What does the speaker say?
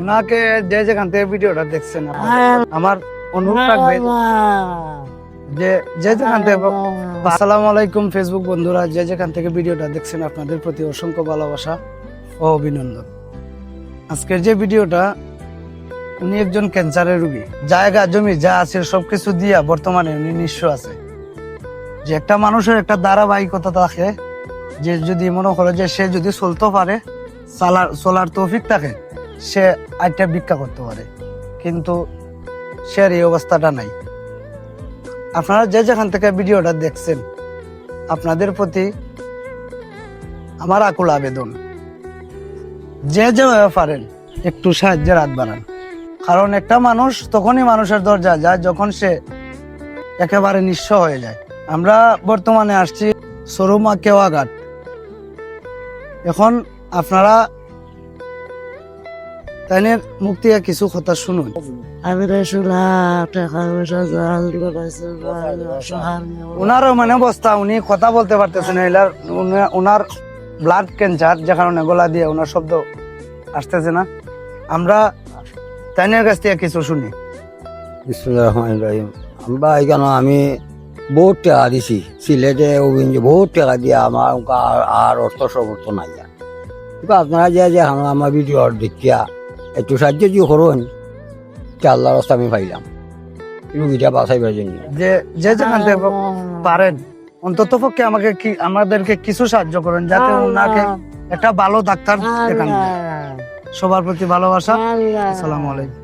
ওনাকে যে যেখান থেকে ভিডিওটা দেখছেন আমার অনুরোধ থাকবে যে যে যেখান থেকে আসসালামু আলাইকুম ফেসবুক বন্ধুরা যে যেখান থেকে ভিডিওটা দেখছেন আপনাদের প্রতি অসংখ্য ভালোবাসা ও অভিনন্দন। আজকের যে ভিডিওটা উনি একজন ক্যান্সারের রুগী। জায়গা জমি যা আছে সবকিছু দিয়া বর্তমানে উনি নিঃস্ব আছে। যে একটা মানুষের একটা ধারাবাহিকতা থাকে যে যদি মনে করে যে সে যদি চলতে পারে চালার চলার তৌফিক থাকে, সে আইটা ভিক্ষা করতে পারে। কিন্তু সে আর এই অবস্থাটা নাই। আপনারা যে যেখান থেকে ভিডিওটা দেখছেন, আপনাদের প্রতি আমার আকুল আবেদন, যে যেভাবে পারেন, একটু সাহায্যের হাত বাড়ান। কারণ একটা মানুষ তখনই মানুষের দরজা যায়, যখন সে একেবারে নিঃস্ব হয়ে যায়। আমরা বর্তমানে আসছি সরুমা কেওয়াঘাট এখন আপনারা তাইনের মুখ থেকে কিছু কথা শুনুন। আমি ওনারও মানে অবস্থা উনি কথা বলতে পারতেছেন না। এলার ওনার ব্লাড ক্যান্সার যে কারণে গলা দিয়ে ওনার শব্দ আসতেছে না। আমরা তাইনের কাছ থেকে কিছু শুনি। রহিম আমরা এখানে আমি বহুত টাকা দিছি। সিলেটে অভিনয় বহুত টাকা দিয়ে আমার আর- অর্থ সমর্থ নাই। আপনারা যে যে আমার আমার দেখিয়া একটু সাহায্য যে করুন তে আল্লাহর রাস্তা আমি পাইলাম। রুগীটা বাঁচাইবার জন্য যে যে যেখান থেকে পারেন অন্তত পক্ষে আমাকে কি আমাদেরকে কিছু সাহায্য করেন যাতে ওনাকে একটা ভালো ডাক্তার দেখান। সবার প্রতি ভালোবাসা। আসসালামু আলাইকুম।